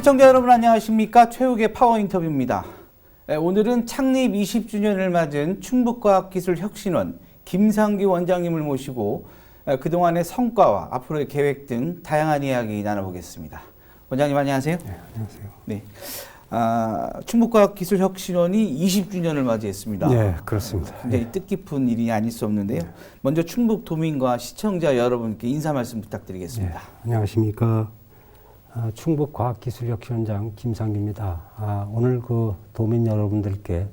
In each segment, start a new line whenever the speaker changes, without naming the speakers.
시청자 여러분 안녕하십니까 최욱의 파워 인터뷰입니다. 에, 오늘은 창립 20주년을 맞은 충북과학기술혁신원 김상규 원장님을 모시고 에, 그동안의 성과와 앞으로의 계획 등 다양한 이야기 나눠보겠습니다. 원장님 안녕하세요.
네, 안녕하세요.
네. 아, 충북과학기술혁신원이 20주년을 맞이했습니다.
네, 그렇습니다.
굉장히 뜻깊은 일이 아닐 수 없는데요. 먼저 충북 도민과 시청자 여러분께 인사 말씀 부탁드리겠습니다.
네, 안녕하십니까. 아, 충북과학기술혁신원장 김상기입니다. 아, 오늘 그 도민 여러분들께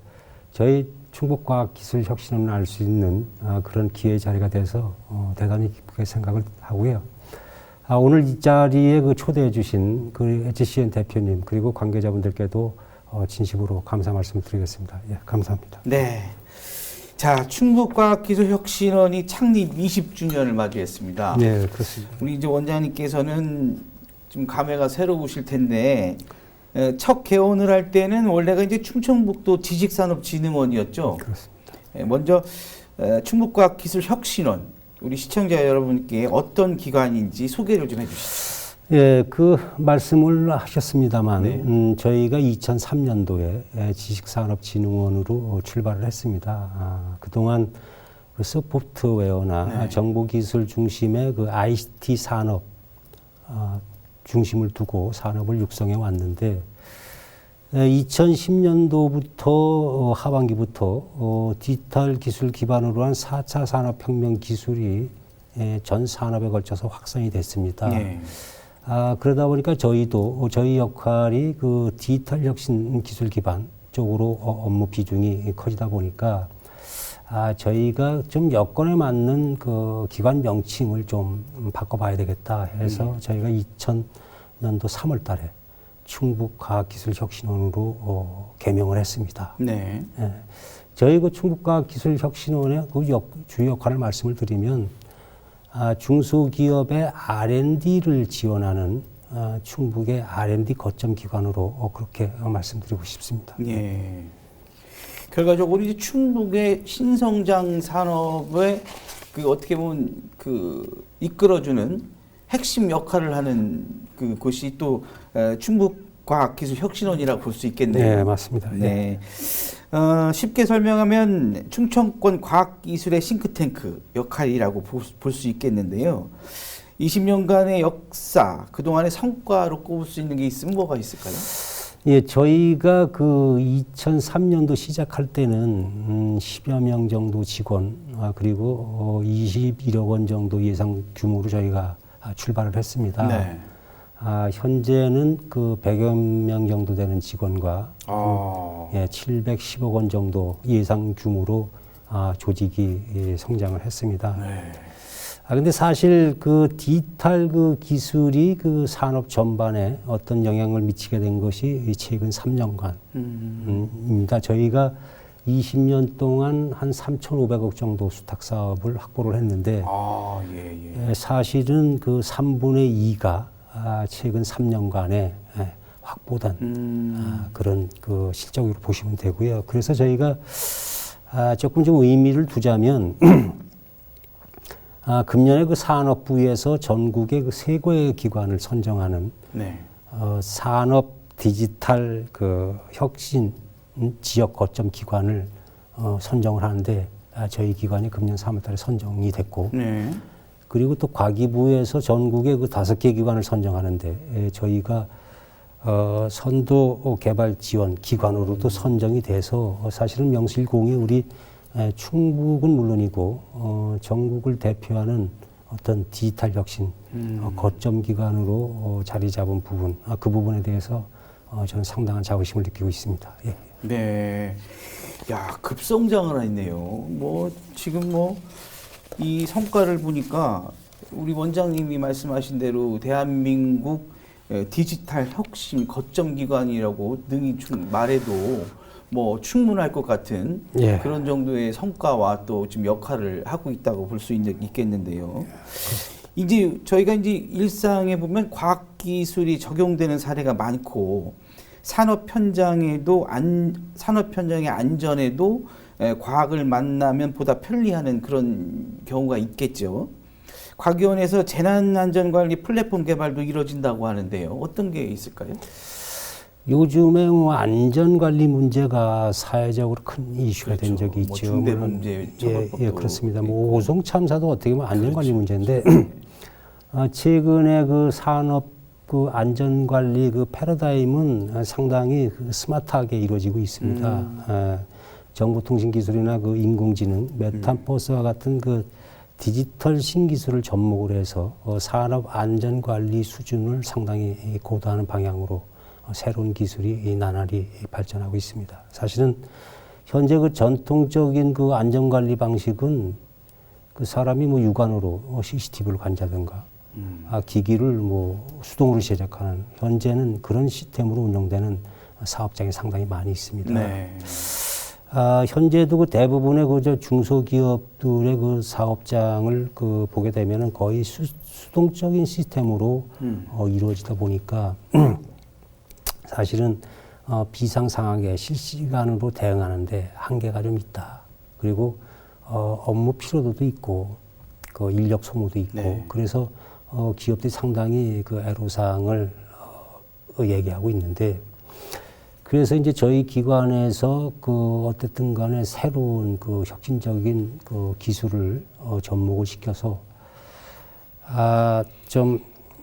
저희 충북과학기술혁신원을 알 수 있는 아, 그런 기회 자리가 돼서 어, 대단히 기쁘게 생각을 하고요. 아, 오늘 이 자리에 그 초대해 주신 그 HCN 대표님 그리고 관계자분들께도 어, 진심으로 감사 말씀 드리겠습니다. 예, 감사합니다.
네. 자, 충북과학기술혁신원이 창립 20주년을 맞이했습니다.
네, 그렇습니다.
우리 이제 원장님께서는 좀 감회가 새로우실 텐데 에, 첫 개원을 할 때는 원래가 이제 충청북도 지식산업진흥원이었죠.
그렇습니다.
에, 먼저 에, 충북과학기술혁신원 우리 시청자 여러분께 어떤 기관인지 소개를 좀 해주시죠.
예, 그 말씀을 하셨습니다만
네.
음, 저희가 2003년도에 지식산업진흥원으로 출발을 했습니다. 아, 그동안 그 소프트웨어나
네.
정보기술 중심의 그 ICT 산업 아, 중심을 두고 산업을 육성해 왔는데 2010년도부터 어, 하반기부터 어, 디지털 기술 기반으로 한 4차 산업혁명 기술이 예, 전 산업에 걸쳐서 확산이 됐습니다.
네.
아, 그러다 보니까 저희도 어, 저희 역할이 그 디지털 혁신 기술 기반 쪽으로 어, 업무 비중이 커지다 보니까 아, 저희가 좀 여건에 맞는 그 기관 명칭을 좀 바꿔봐야 되겠다 해서 저희가 2000년도 3월 달에 충북과학기술혁신원으로 어, 개명을 했습니다.
네.
예. 저희 그 충북과학기술혁신원의 그 역, 주요 역할을 말씀을 드리면 아, 중소기업의 R&D를 지원하는 아, 충북의 R&D 거점 기관으로 어, 그렇게 어, 말씀드리고 싶습니다.
예. 결과적으로 이제 충북의 신성장 산업의 그 어떻게 보면 그 이끌어주는 핵심 역할을 하는 그 곳이 또 에, 충북 과학기술 혁신원이라고 볼 수 있겠네요.
네, 맞습니다. 예.
네. 어, 쉽게 설명하면 충청권 과학기술의 싱크탱크 역할이라고 볼 수 있겠는데요. 20년간의 역사, 그동안의 성과로 꼽을 수 있는 게 있으면 뭐가 있을까요?
예, 저희가 그 2003년도 시작할 때는 음, 10여 명 정도 직원 아, 그리고 어, 21억 원 정도 예상 규모로 저희가 아, 출발을 했습니다.
네.
아, 현재는 그 100여 명 정도 되는 직원과
아,
예, 710억 원 정도 예상 규모로 아, 조직이 예, 성장을 했습니다.
네.
아, 근데 사실 그 디지털 그 기술이 그 산업 전반에 어떤 영향을 미치게 된 것이 이 최근 3년간
음,
입니다. 저희가 20년 동안 한 3,500억 정도 수탁 사업을 확보를 했는데
아, 예, 예.
예, 사실은 그 3분의 2가 아, 최근 3년간에 예, 확보된
음,
아, 그런 그 실적으로 보시면 되고요. 그래서 저희가 아, 조금 좀 의미를 두자면 아, 금년에 그 산업부에서 전국의 그 세고의 기관을 선정하는
네.
어, 산업 디지털 그 혁신 음, 지역 거점 기관을 어, 선정을 하는데 아, 저희 기관이 금년 3월달에 선정이 됐고
네.
그리고 또 과기부에서 전국의 그 다섯 개 기관을 선정하는데 에, 저희가 어, 선도 개발 지원 기관으로도 선정이 돼서 어, 사실은 명실공히 우리 에, 충북은 물론이고 어, 전국을 대표하는 어떤 디지털 혁신
음.
어, 거점 기관으로 어, 자리 잡은 부분 아, 그 부분에 대해서 어, 저는 상당한 자부심을 느끼고 있습니다. 예.
네. 야, 급성장을 했네요. 뭐, 지금 뭐, 이 성과를 보니까 우리 원장님이 말씀하신 대로 대한민국 에, 디지털 혁신 거점 기관이라고 능히 충- 말해도 뭐 충분할 것 같은
예.
그런 정도의 성과와 또 지금 역할을 하고 있다고 볼 수 있겠는데요. 이제 저희가 이제 일상에 보면 과학 기술이 적용되는 사례가 많고 산업 현장에도 안 산업 현장의 안전에도 에, 과학을 만나면 보다 편리하는 그런 경우가 있겠죠. 과기원에서 재난안전관리 플랫폼 개발도 이루어진다고 하는데요. 어떤 게 있을까요?
요즘에 뭐 안전관리 문제가 사회적으로 큰 이슈가 된
그렇죠.
적이
뭐
있죠.
중대 범죄
예,
처벌법도
예, 그렇습니다.
있고.
뭐 오송 참사도 어떻게 보면 안전관리
그렇죠.
문제인데 아, 최근에 그 산업 그 안전관리 그 패러다임은 상당히 그 스마트하게 이루어지고 있습니다.
음.
아, 정보통신기술이나 그 인공지능, 메타버스와 같은 그 디지털 신기술을 접목을 해서 어, 산업 안전관리 수준을 상당히 이 고도하는 방향으로 어, 새로운 기술이 이 나날이 발전하고 있습니다. 사실은 현재 그 전통적인 그 안전관리 방식은 그 사람이 뭐 육안으로 어, CCTV를 관자든가
음.
아, 기기를 뭐 수동으로 제작하는 현재는 그런 시스템으로 운영되는 사업장이 상당히 많이 있습니다.
네.
아, 현재도 그 대부분의 그저 중소기업들의 그 사업장을 그 보게 되면은 거의 수, 수동적인 시스템으로
음.
어, 이루어지다 보니까 사실은 어, 비상 상황에 실시간으로 대응하는데 한계가 좀 있다. 그리고 어, 업무 피로도도 있고 그 인력 소모도 있고
네.
그래서 어, 기업들이 상당히 그 애로사항을 어, 얘기하고 있는데 그래서 이제 저희 기관에서 그 어쨌든 간에 새로운 그 혁신적인 그 기술을 어, 접목을 시켜서 아, 좀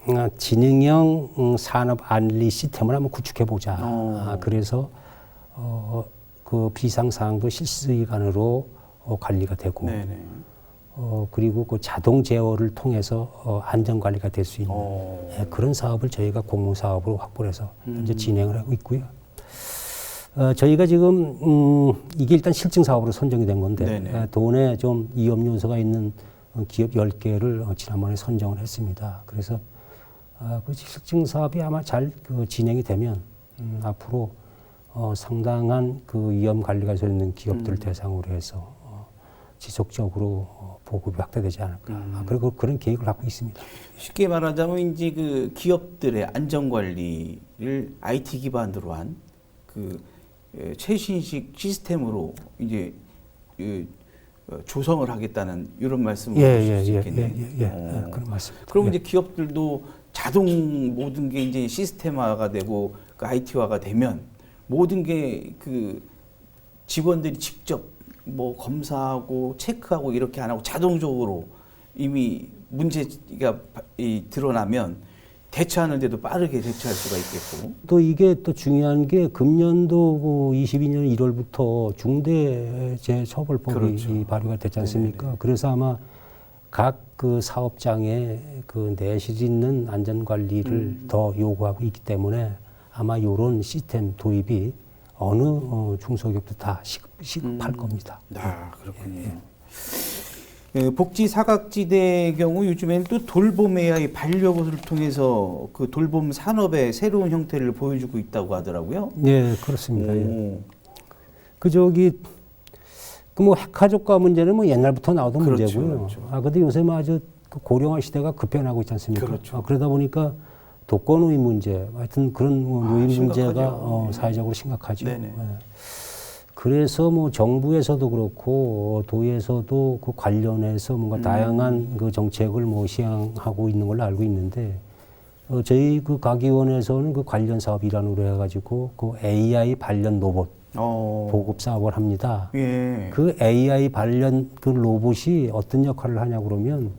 아, 지능형 음, 산업 안리 시스템을 한번 구축해 보자.
어.
아, 그래서 어, 그 비상 상황도 실시간으로 어, 관리가 되고
네네.
어, 그리고 그 자동 제어를 통해서 어, 안전 관리가 될 수 있는
어.
예, 그런 사업을 저희가 공모 사업으로 확보해서 현재
음.
진행을 하고 있고요. 어, 저희가 지금 음, 이게 일단 실증 사업으로 선정이 된 건데. 예, 돈에 좀 위험 요소가 있는 어, 기업 10개를 어, 지난번에 선정을 했습니다. 그래서 아, 그 실증 사업이 아마 잘 그 진행이 되면 음, 앞으로 어, 상당한 그 위험 관리가 되어 있는 기업들 을
음.
대상으로 해서 어, 지속적으로 어, 보급이 확대되지 않을까.
음.
아, 그리고 그런 계획을 갖고 있습니다.
쉽게 말하자면 이제 그 기업들의 안전 관리를 IT 기반으로 한 그 최신식 시스템으로 이제 그, 어, 조성을 하겠다는 이런 말씀을
예,
하실
예,
수
예,
있겠네요.
예, 예, 예.
어.
예, 그런 맞습니다.
그럼
예.
이제 기업들도 자동 모든 게 이제 시스템화가 되고 그 IT화가 되면 모든 게 그 직원들이 직접 뭐 검사하고 체크하고 이렇게 안 하고 자동적으로 이미 문제가 바- 이 드러나면 대처하는데도 빠르게 대처할 수가 있겠고.
또 이게 또 중요한 게 금년도 그 22년 1월부터 중대재해처벌법이
그렇죠.
이 발효가 됐지 않습니까? 그래서 아마 각 그 사업장에 그 내실 있는 안전 관리를
음.
더 요구하고 있기 때문에 아마 요런 시스템 도입이 어느 어, 중소기업도 다 시급, 시급할
음.
겁니다.
아 그렇군요. 예, 복지 사각지대의 경우 요즘에는 또 돌봄 AI 반려봇을 통해서 그 돌봄 산업의 새로운 형태를 보여주고 있다고 하더라고요.
예, 그렇습니다. 예.
오,
그 저기 그뭐 핵가족과 문제는 뭐 옛날부터 나오던
그렇죠,
문제고요.
그렇죠.
아 근데 요새 뭐 아주 그 고령화 시대가 급변하고 있지 않습니까?
그렇죠.
아, 그러다 보니까 독거노인 문제, 하여튼 그런 뭐
아,
노인
심각하죠.
문제가 어,
네.
사회적으로 심각하죠.
네네.
예. 그래서 뭐 정부에서도 그렇고 어, 도에서도 그 관련해서 뭔가
음.
다양한 그 정책을 뭐 시행하고 있는 걸로 알고 있는데 어, 저희 그 가기원에서는 그 관련 사업 일환으로 해가지고 그 AI 관련 로봇
어,
보급 사업을 합니다.
예.
그 AI 관련 그 로봇이 어떤 역할을 하냐 그러면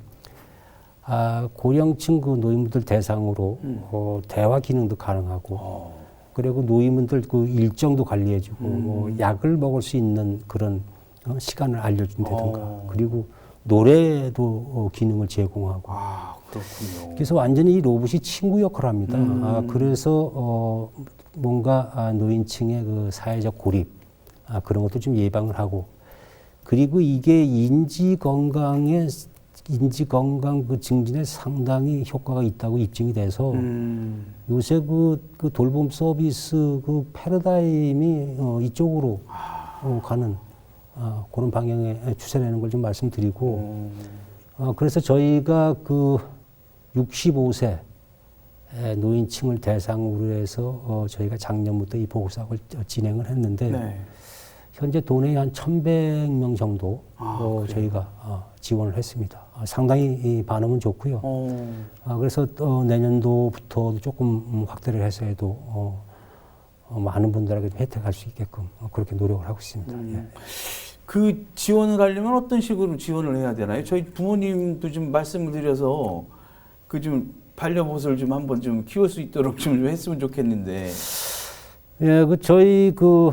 아, 고령층 그 노인분들 대상으로
음.
어, 대화 기능도 가능하고
어,
그리고 노인분들 그 일정도 관리해주고
음.
뭐 약을 먹을 수 있는 그런 어, 시간을 알려준다든가
어.
그리고 노래도 어, 기능을 제공하고
아 그렇군요.
그래서 완전히 이 로봇이 친구 역할을 합니다.
음.
아, 그래서 어, 뭔가 아, 노인층의 그 사회적 고립 아, 그런 것도 좀 예방을 하고. 그리고 이게 인지 건강에 인지 건강 그 증진에 상당히 효과가 있다고 입증이 돼서
음,
요새 그, 그 돌봄 서비스 그 패러다임이 어, 이쪽으로 어, 가는 아, 그런 방향의 추세라는 걸 좀 말씀드리고.
어,
어, 그래서 저희가 그 65세 노인층을 대상으로 해서 어, 저희가 작년부터 이 보고사업을 어, 진행을 했는데
네.
현재 도내에 한 1,100명 정도
아,
어,
그래요?
저희가 어, 지원을 했습니다. 아, 상당히 이 반응은 좋고요.
어.
아, 그래서 어, 내년도부터 조금 음, 확대를 해서 해도 어, 어, 많은 분들에게 좀 혜택할 수 있게끔 어, 그렇게 노력을 하고 있습니다.
음.
예.
그 지원을 하려면 어떤 식으로 지원을 해야 되나요? 저희 부모님도 좀 말씀을 드려서 그 좀 반려보호를 좀 한번 좀 키울 수 있도록 좀 했으면 좋겠는데.
예, 그 저희 그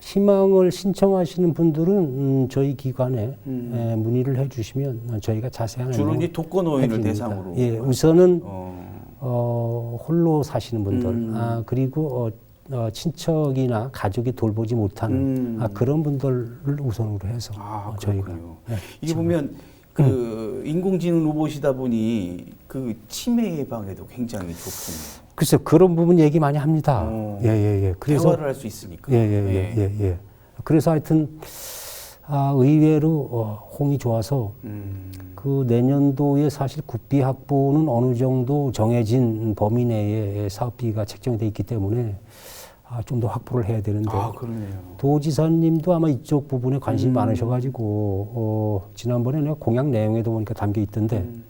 희망을 신청하시는 분들은 음, 저희 기관에
음.
예, 문의를 해주시면 어, 저희가 자세한
주로 이제 독거노인을. 대상으로.
예, 우선은
어.
어, 홀로 사시는 분들,
음.
아, 그리고 어, 어, 친척이나 가족이 돌보지 못하는
음.
아, 그런 분들을 우선으로 해서
아,
어, 저희가. 예,
이게 보면 그 인공지능 로봇이다 보니 그 치매 예방에도 굉장히 좋군요.
글쎄 그런 부분 얘기 많이 합니다.
어.
예, 예, 예. 그래서
대화를 할 수 있으니까.
예, 예, 예, 예, 예. 그래서 하여튼 아, 의외로 어, 홍이 좋아서
음.
그 내년도에 사실 국비 확보는 어느 정도 정해진 범위 내에 사업비가 책정이 돼 있기 때문에 아, 좀 더 확보를 해야 되는데
아, 그러네요.
도지사님도 아마 이쪽 부분에 관심이
음.
많으셔가지고 어, 지난번에 내가 공약 내용에도 보니까 담겨 있던데
음.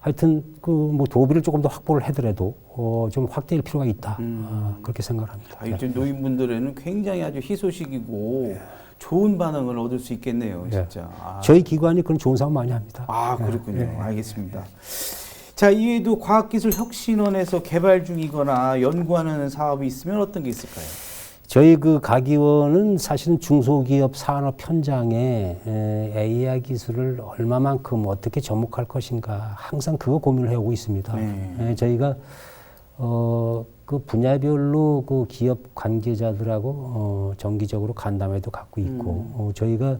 하여튼 그 뭐 도비를 조금 더 확보를 하더라도 어, 좀 확대할 필요가 있다
음.
아, 그렇게 생각합니다.
아, 이제 노인분들에는 굉장히 아주 희소식이고 좋은 반응을 얻을 수 있겠네요,
예.
진짜. 아,
저희 기관이 그런 좋은 사업 많이 합니다.
아,
예,
그렇군요.
예.
알겠습니다. 자, 이외에도 과학기술혁신원에서 개발 중이거나 연구하는 사업이 있으면 어떤 게 있을까요?
저희 그 가기원은 사실은 중소기업 산업 현장에 에, AI 기술을 얼마만큼 어떻게 접목할 것인가 항상 그거 고민을 해오고 있습니다.
네.
에, 저희가 어, 그 분야별로 그 기업 관계자들하고 어, 정기적으로 간담회도 갖고 있고
음.
어, 저희가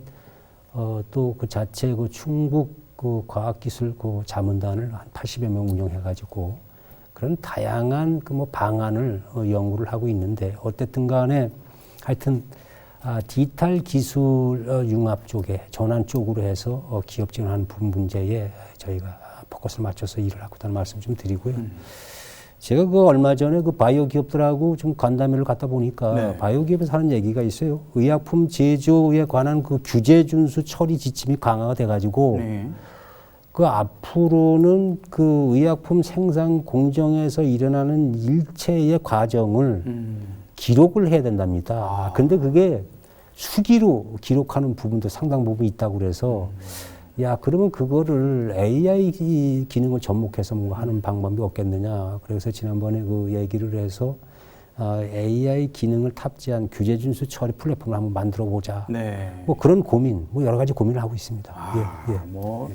어, 또 그 자체 그 충북 그 과학기술 그 자문단을 한 80여 명 운영해가지고 그런 다양한 그 뭐 방안을 어, 연구를 하고 있는데 어쨌든 간에 하여튼 아, 디지털 기술 어, 융합 쪽에 전환 쪽으로 해서 어, 기업 지원하는 부분 문제에 저희가 포커스를 맞춰서 일을 하고 있다는 말씀 좀 드리고요.
음.
제가 그 얼마 전에 그 바이오 기업들하고 좀 간담회를 갖다 보니까
네.
바이오 기업에서 하는 얘기가 있어요. 의약품 제조에 관한 그 규제 준수 처리 지침이 강화가 돼가지고
네.
그 앞으로는 그 의약품 생산 공정에서 일어나는 일체의 과정을
음.
기록을 해야 된답니다.
아.
근데 그게 수기로 기록하는 부분도 상당 부분 있다고 그래서 야 그러면 그거를 AI 기- 기능을 접목해서 뭔가 하는 방법이 없겠느냐. 그래서 지난번에 그 얘기를 해서 아, AI 기능을 탑재한 규제 준수 처리 플랫폼을 한번 만들어 보자.
네.
뭐 그런 고민, 뭐 여러 가지 고민을 하고 있습니다.
아,
예, 예.
뭐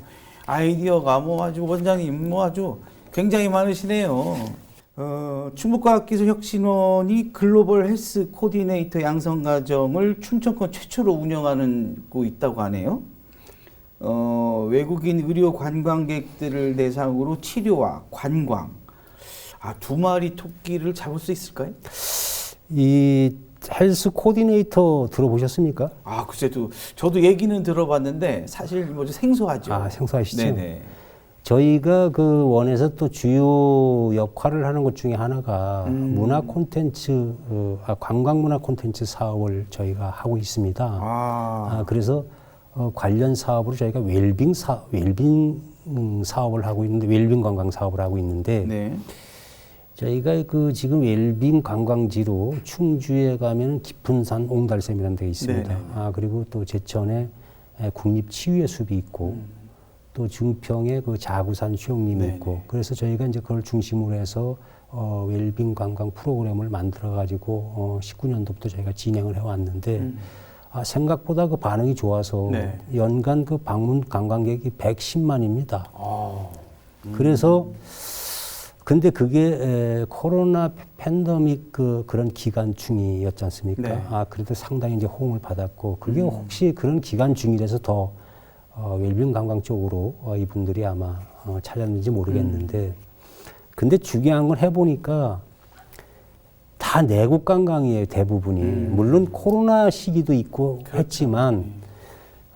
아이디어가 뭐 아주 원장님 뭐 아주 굉장히 많으시네요. 어, 충북과학기술혁신원이 글로벌 헬스 코디네이터 양성 과정을 춘천권 최초로 운영하고 있다고 하네요. 어, 외국인 의료 관광객들을 대상으로 치료와 관광. 아, 두 마리 토끼를 잡을 수 있을까요?
이 헬스 코디네이터 들어보셨습니까?
아, 글쎄도 저도 얘기는 들어봤는데 사실 뭐 좀 생소하죠.
아, 생소하시죠?
네네.
저희가 그 원에서 또 주요 역할을 하는 것 중에 하나가
음.
문화 콘텐츠, 어, 아, 관광 문화 콘텐츠 사업을 저희가 하고 있습니다.
아,
아, 그래서 어, 관련 사업으로 저희가 웰빙 사, 웰빙 음, 사업을 하고 있는데 웰빙 관광 사업을 하고 있는데
네.
저희가 그 지금 웰빙 관광지로 충주에 가면 깊은 산 옹달샘이라는 데 있습니다.
네네.
아 그리고 또 제천에 에, 국립 치유의 숲이 있고 또 증평에 그 자구산 수영림이
음. 네네.
있고 그래서 저희가 이제 그걸 중심으로 해서 어, 웰빙 관광 프로그램을 만들어 가지고 어, 19년도부터 저희가 진행을 해왔는데
음.
아, 생각보다 그 반응이 좋아서
네.
연간 그 방문 관광객이 110만입니다.
아,
그래서 근데 그게 에, 코로나 팬데믹 그 그런 기간 중이었지 않습니까?
네.
아 그래도 상당히 이제 호응을 받았고 그게
음.
혹시 그런 기간 중이라서 더 어, 웰빙 관광 쪽으로 어, 이분들이 아마 어, 찾았는지 모르겠는데
음.
근데 중요한 걸 해보니까 다 내국 관광이에요 대부분이
음.
물론 코로나 시기도 있고
그렇죠.
했지만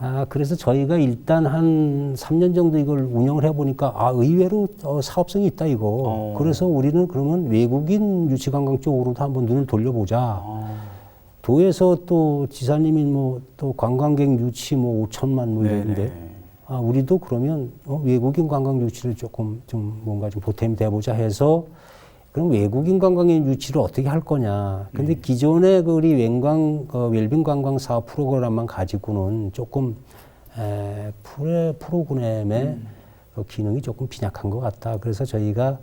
아, 그래서 저희가 일단 한 3년 정도 이걸 운영을 해보니까, 아, 의외로 어, 사업성이 있다, 이거.
어.
그래서 우리는 그러면 외국인 유치관광 쪽으로도 한번 눈을 돌려보자.
아,
도에서 또 지사님이 뭐 또 관광객 유치 뭐 5천만 뭐 이랬는데. 아, 우리도 그러면 어, 외국인 관광 유치를 조금 좀 뭔가 좀 보탬이 돼보자 해서 그럼 외국인 관광의 유치를 어떻게 할 거냐. 근데 기존의 그 우리 wen광 어, 웰빙 관광 사업 프로그램만 가지고는 조금 에, 프로, 프로그램의 그 기능이 조금 빈약한 것 같다. 그래서 저희가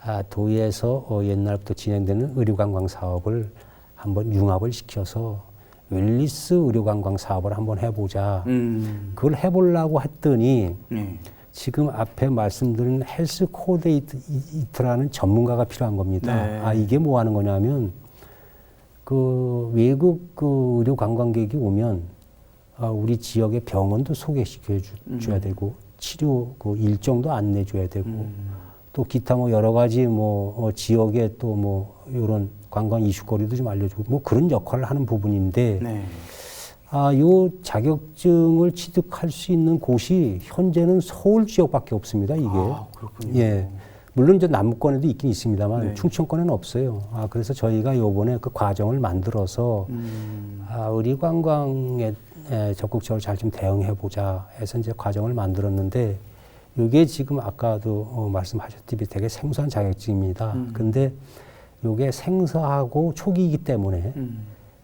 아, 도에서 어, 옛날부터 진행되는 의료 관광 사업을 한번 융합을 시켜서 웰리스 의료 관광 사업을 한번 해보자.
음.
그걸 해보려고 했더니
네.
지금 앞에 말씀드린 헬스 코데이트라는 전문가가 필요한 겁니다.
네.
아 이게 뭐 하는 거냐면 그 외국 그 의료 관광객이 오면 아, 우리 지역의 병원도 소개시켜 주, 줘야 되고 치료 그 일정도 안내 줘야 되고 또 기타 뭐 여러 가지 뭐 어, 지역의 또 뭐 이런 관광 이슈거리도 좀 알려주고 뭐 그런 역할을 하는 부분인데
네.
아, 요 자격증을 취득할 수 있는 곳이 현재는 서울 지역밖에 없습니다, 이게.
아, 그렇군요.
예. 물론 이제 남권에도 있긴 있습니다만
네.
충청권에는 없어요. 아, 그래서 저희가 요번에 그 과정을 만들어서
음.
아, 의리 관광에 에, 적극적으로 잘 좀 대응해 보자 해서 이제 과정을 만들었는데 이게 지금 아까도 어, 말씀하셨듯이 되게 생소한 자격증입니다.
음.
근데 요게 생소하고 초기이기 때문에
음.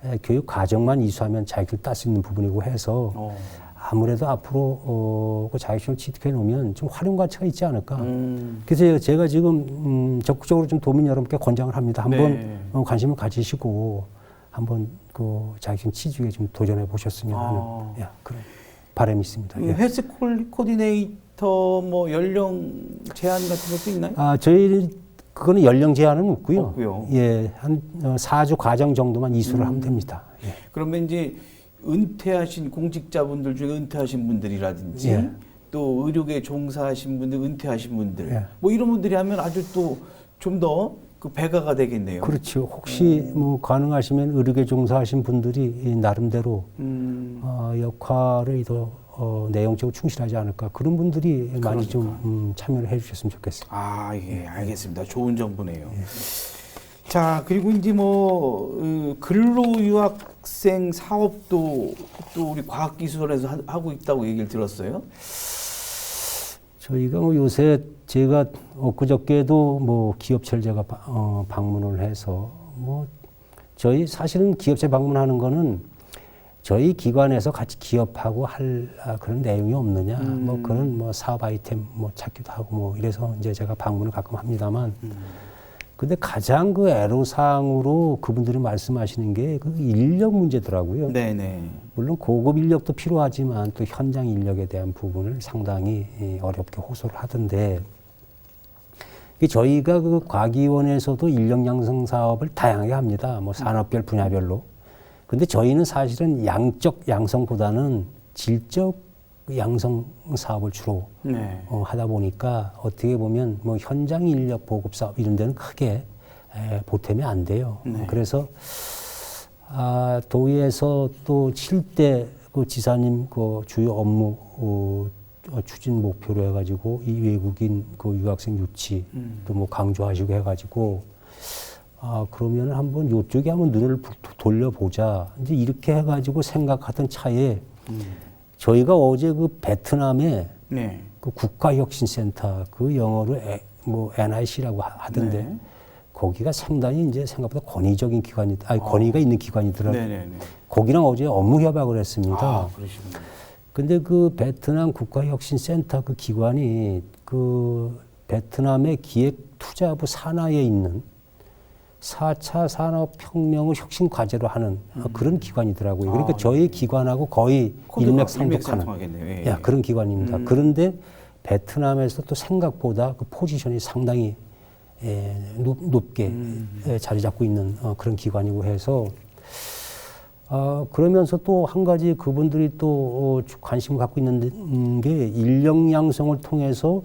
에, 교육 과정만 이수하면 자격을 딸수 있는 부분이고 해서
어.
아무래도 앞으로 어, 그 자격증을 취득해 놓으면 좀 활용 가치가 있지 않을까.
음.
그래서 제가 지금 음, 적극적으로 좀 도민 여러분께 권장을 합니다. 한번
네.
어, 관심을 가지시고 한번 그 자격증 취득에 좀 도전해 보셨으면 하는
아.
예, 그런 바람이 있습니다.
그
예.
헬스 콜- 코디네이터 뭐 연령 제한 같은 것도 있나요?
아, 저희 그거는 연령 제한은 없고요.
없고요.
예, 한 어, 4주 과정 정도만 이수를
음.
하면 됩니다. 예.
그러면 이제 은퇴하신 공직자분들 중에 은퇴하신 분들이라든지
예.
또 의료계 종사하신 분들, 은퇴하신 분들
예.
뭐 이런 분들이 하면 아주 또 좀 더 그 배가가 되겠네요.
그렇죠. 혹시 뭐 가능하시면 의료계 종사하신 분들이 이 나름대로
음,
어, 역할을 더 어, 내용적으로 충실하지 않을까 그런 분들이 많이 좀 음, 참여를 해주셨으면 좋겠습니다.
아, 예, 알겠습니다. 좋은 정보네요. 자, 그리고 이제 뭐, 어, 근로 유학생 사업도 또 우리 과학기술원에서 하- 하고 있다고 얘기를 들었어요.
저희가 뭐 요새 제가 엊그저께도 뭐 기업체를 제가 바- 어, 방문을 해서 뭐 저희 사실은 기업체 방문하는 거는 저희 기관에서 같이 기업하고 할 아, 그런 내용이 없느냐 뭐
음.
그런 뭐 사업 아이템 뭐 찾기도 하고 뭐 이래서 이제 제가 방문을 가끔 합니다만 근데 가장 그 애로사항으로 그분들이 말씀하시는 게 그 인력 문제더라고요.
네네.
물론 고급 인력도 필요하지만 또 현장 인력에 대한 부분을 상당히 예, 어렵게 호소를 하던데 저희가 그 과기원에서도 인력 양성 사업을 다양하게 합니다. 뭐 산업별 분야별로. 근데 저희는 사실은 양적 양성보다는 질적 양성 사업을 주로
네.
어, 하다 보니까 어떻게 보면 뭐 현장 인력 보급 사업 이런 데는 크게 에, 보탬이 안 돼요.
네.
그래서 아, 도의에서 또 7대 그 지사님 그 주요 업무 어, 어, 추진 목표로 해가지고 이 외국인 그 유학생 유치
음.
또뭐 강조하시고 해가지고 아 그러면 한번 요쪽에 한번 눈을 부- 돌려보자 이제 이렇게 해가지고 생각하던 차에
음.
저희가 어제 그 베트남에
네.
그 국가혁신센터 그 영어로 에, 뭐 NIC라고 하던데
네.
거기가 상당히 이제 생각보다 권위적인 기관이 아니
아.
권위가 있는 기관이더라고요.
네네네.
거기랑 어제 업무 협약을 했습니다.
아, 그러시군요.
근데 그 베트남 국가혁신센터 그 기관이 그 베트남의 기획 투자부 산하에 있는 4차 산업혁명을 혁신 과제로 하는 어, 그런 기관이더라고요. 그러니까
아,
저희 기관하고 거의 일맥상통하는.
예,
야,
예.
그런 기관입니다.
음.
그런데 베트남에서 또 생각보다 그 포지션이 상당히 에, 높, 높게
음.
에, 자리 잡고 있는 어, 그런 기관이고 해서 어, 그러면서 또 한 가지 그분들이 또 어, 관심을 갖고 있는 음, 게 인력 양성을 통해서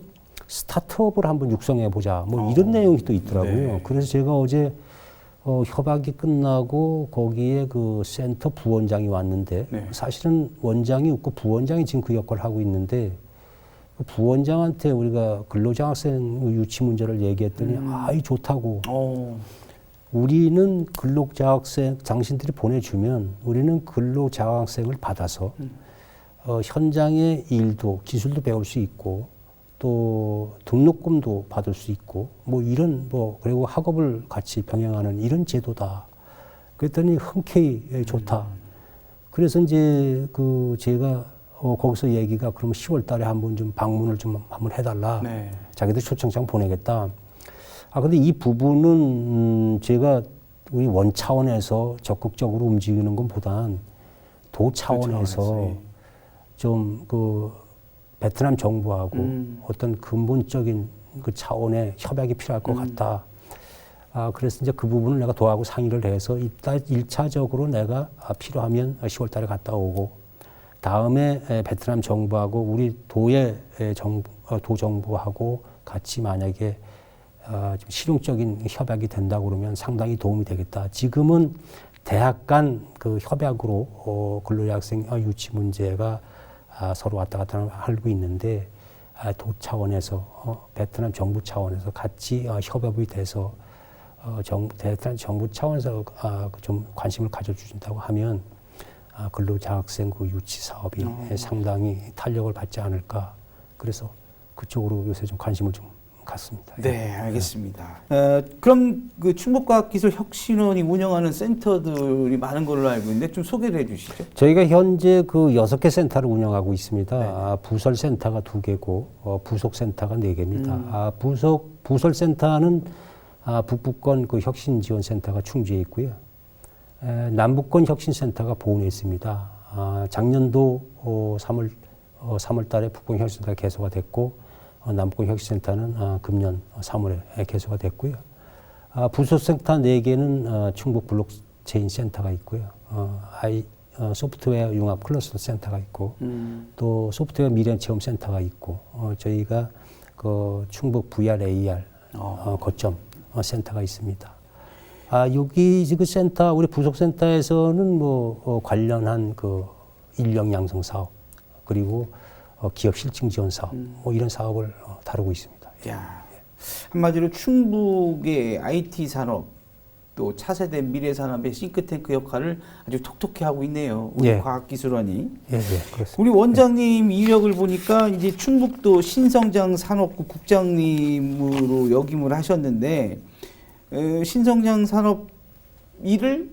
스타트업을 한번 육성해 보자. 뭐 이런
어,
내용이 또 있더라고요.
네.
그래서 제가 어제 어, 협약이 끝나고 거기에 그 센터 부원장이 왔는데
네.
사실은 원장이 없고 부원장이 지금 그 역할을 하고 있는데 그 부원장한테 우리가 근로장학생 유치 문제를 얘기했더니
음.
아이 좋다고
어,
우리는 근로자학생 당신들이 보내주면 우리는 근로자학생을 받아서 어, 현장의 일도 기술도 배울 수 있고 또 등록금도 받을 수 있고 뭐 이런 뭐 그리고 학업을 같이 병행하는 이런 제도다. 그랬더니 흔쾌히 예, 좋다. 그래서 이제 그 제가 어, 거기서 얘기가 그럼 10월 달에 한번 좀 방문을 좀 한번 해달라.
네.
자기들 초청장 보내겠다. 아 근데 이 부분은 음, 제가 우리 원 차원에서 적극적으로 움직이는 것보단 도 차원에서
차원에서, 예.
좀그 베트남 정부하고
음.
어떤 근본적인 그 차원의 협약이 필요할 것
음.
같다. 아, 그래서 이제 그 부분을 내가 도하고 상의를 해서 일단 일차적으로 내가 아, 필요하면 10월 달에 갔다 오고 다음에 에, 베트남 정부하고 우리 도의 에, 정부, 어, 도 정부하고 같이 만약에 아, 좀 실용적인 협약이 된다 그러면 상당히 도움이 되겠다. 지금은 대학 간 그 협약으로 어, 근로학생 어, 유치 문제가 아, 서로 왔다 갔다 하고 있는데 아, 도 차원에서 어, 베트남 정부 차원에서 같이 어, 협업이 돼서 어, 정, 베트남 정부 차원에서 아, 그좀 관심을 가져주신다고 하면 아, 근로자학생 그 유치 사업이
어.
상당히 탄력을 받지 않을까. 그래서 그쪽으로 요새 좀 관심을 좀 갖습니다.
네, 알겠습니다. 어, 그럼 그 충북과학기술혁신원이 운영하는 센터들이 많은 걸로 알고 있는데 좀 소개를 해주시죠.
저희가 현재 그 여섯 개 센터를 운영하고 있습니다.
네.
아, 부설 센터가 두 개고 어, 부속 센터가 네 개입니다.
음.
아, 부속 부설 센터는 아, 북부권 그 혁신 지원 센터가 충주에 있고요. 에, 남부권 혁신 센터가 보은에 있습니다. 아, 작년도 어, 3월 어, 3월 달에 북부권 혁신 센터가 개소가 됐고 어, 남부권 혁신 센터는 아, 금년 3월에 개소가 됐고요. 아, 부속 센터 네 개는 어, 충북 블록체인 센터가 있고요. 어, 아이 어, 소프트웨어 융합 클러스터 센터가 있고
음.
또 소프트웨어 미래 체험 센터가 있고 어, 저희가 그 충북 VR AR
어.
어, 거점 어, 센터가 있습니다. 아 여기 그 센터 우리 부속 센터에서는 뭐 어, 관련한 그 인력 양성 사업 그리고 어, 기업 실증 지원 사업 뭐 이런 사업을 어, 다루고 있습니다.
야, 한마디로 충북의 IT 산업 또 차세대 미래 산업의 싱크탱크 역할을 아주 톡톡히 하고 있네요. 우리
예.
과학기술원이.
예, 예, 그렇습니다.
우리 원장님 이력을 보니까 이제 충북도 신성장 산업국 국장님으로 역임을 하셨는데 에, 신성장 산업 일을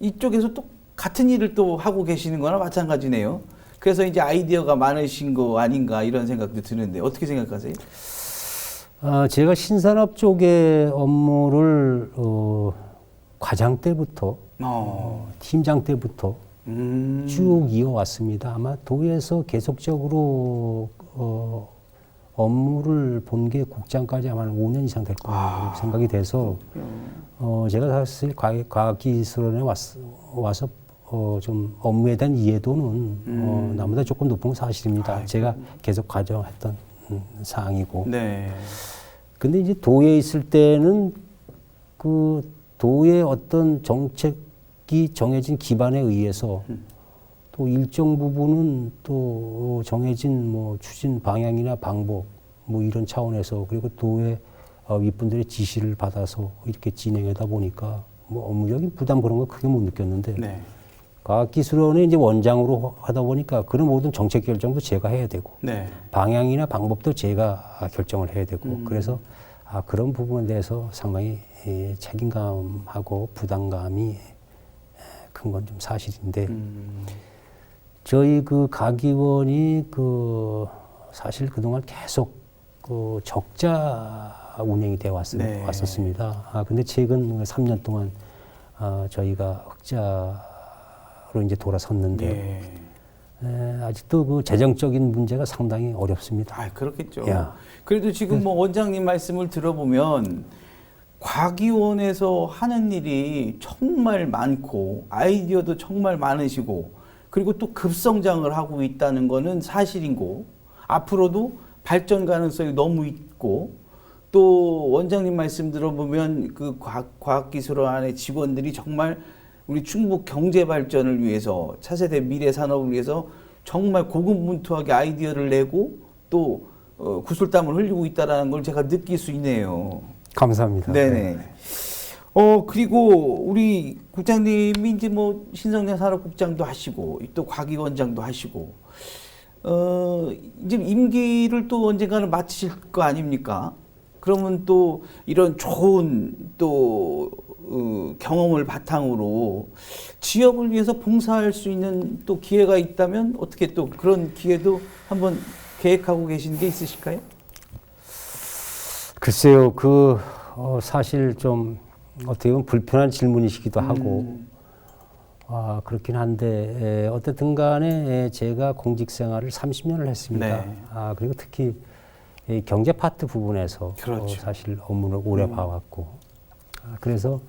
이쪽에서 또 같은 일을 또 하고 계시는 거나 마찬가지네요. 그래서 이제 아이디어가 많으신 거 아닌가 이런 생각도 드는데 어떻게 생각하세요?
아, 제가 신산업 쪽의 업무를 어, 과장 때부터
어.
팀장 때부터
음.
쭉 이어왔습니다. 아마 도에서 계속적으로 어, 업무를 본 게 국장까지 아마 한 5년 이상 될 거라고
아.
생각이 돼서 어, 제가 사실 과학, 과학기술원에 왔, 와서 어, 좀 업무에 대한 이해도는 어,
음.
나보다 조금 높은 건 사실입니다.
아이고.
제가 계속 가져했던 음, 사항이고.
네.
근데 이제 도에 있을 때는 그 도의 어떤 정책이 정해진 기반에 의해서
음.
또 일정 부분은 또 정해진 뭐 추진 방향이나 방법 뭐 이런 차원에서 그리고 도의 어, 윗분들의 지시를 받아서 이렇게 진행하다 보니까 뭐 업무적인 부담 그런 거 크게 못 느꼈는데
네.
과학기술원에 이제 원장으로 하다 보니까 그런 모든 정책 결정도 제가 해야 되고
네.
방향이나 방법도 제가 결정을 해야 되고
음.
그래서 아, 그런 부분에 대해서 상당히 예, 책임감하고 부담감이 큰 건 좀 사실인데
음.
저희 그 가기원이 그 사실 그동안 계속 그 적자 운영이 되어 왔,
네.
왔었습니다. 아, 근데 최근 3년 동안 아, 저희가 흑자 로 이제 돌아섰는데
예.
에, 아직도 그 재정적인 문제가 상당히 어렵습니다.
아, 그렇겠죠.
야.
그래도 지금 뭐 원장님 말씀을 들어보면 과기원에서 하는 일이 정말 많고 아이디어도 정말 많으시고 그리고 또 급성장을 하고 있다는 거는 사실이고 앞으로도 발전 가능성이 너무 있고 또 원장님 말씀 들어보면 그 과학, 과학기술원 안에 직원들이 정말 우리 충북 경제 발전을 위해서 차세대 미래 산업을 위해서 정말 고군분투하게 아이디어를 내고 또 어, 구슬땀을 흘리고 있다라는 걸 제가 느낄 수 있네요.
감사합니다.
네네. 어 그리고 우리 국장님이 이제 뭐 신성장 산업국장도 하시고 또 과기원장도 하시고 어 이제 임기를 또 언젠가는 마치실 거 아닙니까? 그러면 또 이런 좋은 또 어, 경험을 바탕으로 지역을 위해서 봉사할 수 있는 또 기회가 있다면 어떻게 또 그런 기회도 한번 계획하고 계신 게 있으실까요?
글쎄요, 그 어, 사실 좀 어떻게 보면 불편한 질문이시기도 하고
음.
아, 그렇긴 한데 에, 어쨌든 간에 에, 제가 공직 생활을 30년을 했습니다.
네.
아, 그리고 특히 이 경제 파트 부분에서
그렇죠.
어, 사실 업무를 오래
음.
봐왔고 아, 그래서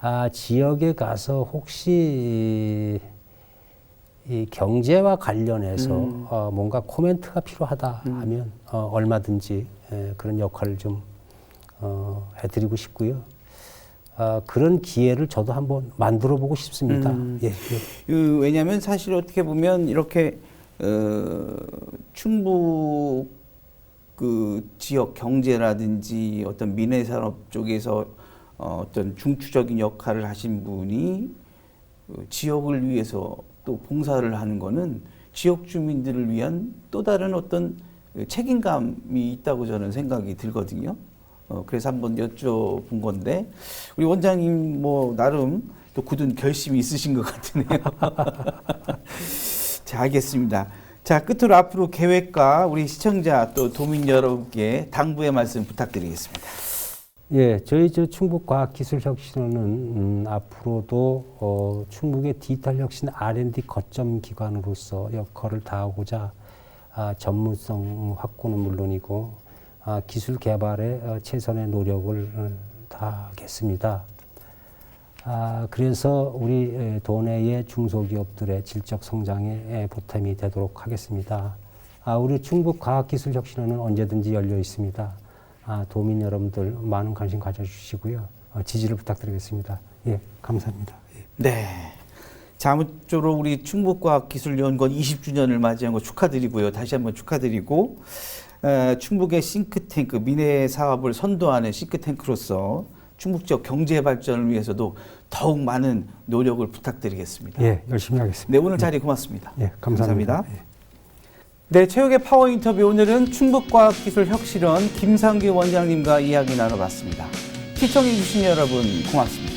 아, 지역에 가서 혹시 이, 이 경제와 관련해서
음.
어, 뭔가 코멘트가 필요하다
음.
하면 어, 얼마든지 에, 그런 역할을 좀 어, 해드리고 싶고요. 아, 그런 기회를 저도 한번 만들어 보고 싶습니다.
음.
예, 예.
그, 왜냐하면 사실 어떻게 보면 이렇게 어, 충북 그 지역 경제라든지 어떤 민해 산업 쪽에서 어, 어떤 중추적인 역할을 하신 분이 그 지역을 위해서 또 봉사를 하는 거는 지역 주민들을 위한 또 다른 어떤 그 책임감이 있다고 저는 생각이 들거든요. 어, 그래서 한번 여쭤본 건데 우리 원장님 뭐 나름 또 굳은 결심이 있으신 것 같으네요. 자, 알겠습니다. 자, 끝으로 앞으로 계획과 우리 시청자 또 도민 여러분께 당부의 말씀 부탁드리겠습니다.
예, 저희 저 충북 과학 기술 혁신원은 음, 앞으로도 어, 충북의 디지털 혁신 R&D 거점 기관으로서 역할을 다하고자 아, 전문성 확보는 물론이고 아, 기술 개발에 어, 최선의 노력을 어, 다하겠습니다. 아, 그래서 우리 에, 도내의 중소기업들의 질적 성장에 에, 보탬이 되도록 하겠습니다. 아, 우리 충북 과학기술혁신원은 언제든지 열려 있습니다. 아, 도민 여러분들 많은 관심 가져주시고요. 어, 지지를 부탁드리겠습니다. 예, 감사합니다. 예.
네. 자, 아무쪼록 우리 충북과학기술연구원 20주년을 맞이한 거 축하드리고요. 다시 한번 축하드리고, 어, 충북의 싱크탱크, 미래 사업을 선도하는 싱크탱크로서 충북 지역 경제 발전을 위해서도 더욱 많은 노력을 부탁드리겠습니다.
예, 열심히 하겠습니다.
네, 오늘 자리 고맙습니다.
예, 감사합니다.
감사합니다. 네, 체육의 파워 인터뷰 오늘은 충북과학기술혁신원 김상규 원장님과 이야기 나눠봤습니다. 시청해주신 여러분 고맙습니다.